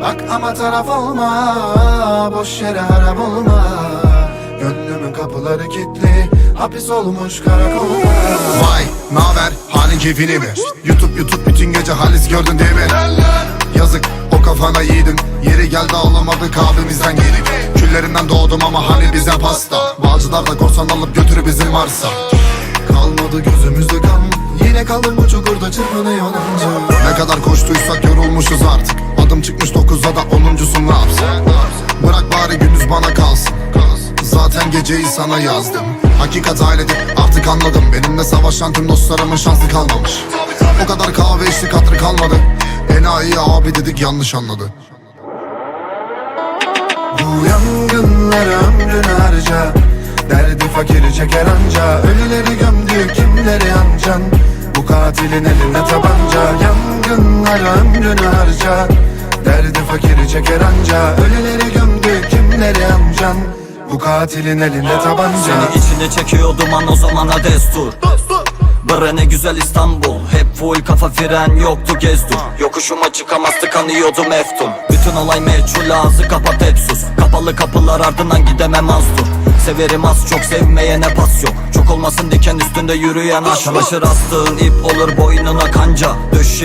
Bak ama taraf olma Boş yere harap olma. Gönlümün kapıları kilitli Hapis olmuş karakolda Vay naber? Halin keyfini mi? YouTube YouTube bütün gece halis gördün değil mi? Yazık o kafana yiğidin. Yeri geldi ağlamadık abimizden yedik Küllerinden doğdum ama hani bize pasta. Bağcılar da korsan alıp götürü bizim varsa Kalmadı gözümüzde kan Yine kaldım bu çukurda çırpınıyor Ne kadar koştuysak yorulmuşuz artık Çıkmış dokuzda da onuncusun ne yapsın? Bırak bari gündüz bana kalsın. Zaten geceyi sana yazdım. Hakikat ailedir artık anladım. Benimle savaşan tüm dostlarımın şansı kalmamış. O kadar kahve içtik hatır kalmadı. Enayi abi dedik yanlış anladı. Bu yangınlar ömrünü harca. Derdi fakiri çeker anca. Ölüleri gömdü kimleri ancan Bu katilin elinde tabanca. Yangınlar ömrünü harca çeker anca. Ölüleri gömdü kimleri ancan Bu katilin elinde tabanca. Seni içine çekiyor duman o zamana destur. Bre ne güzel İstanbul. Hep full kafa fren yoktu gezdur Yokuşuma çıkamazdı kanıyordu meftun Bütün olay meçhul ağzı kapat hep sus. Kapalı kapılar ardından gidemem az dur. Severim az çok sevmeyene pas yok. Çok olmasın diken üstünde yürüyen aç Çamaşır astığın ip olur boynuna kanca. Döşeği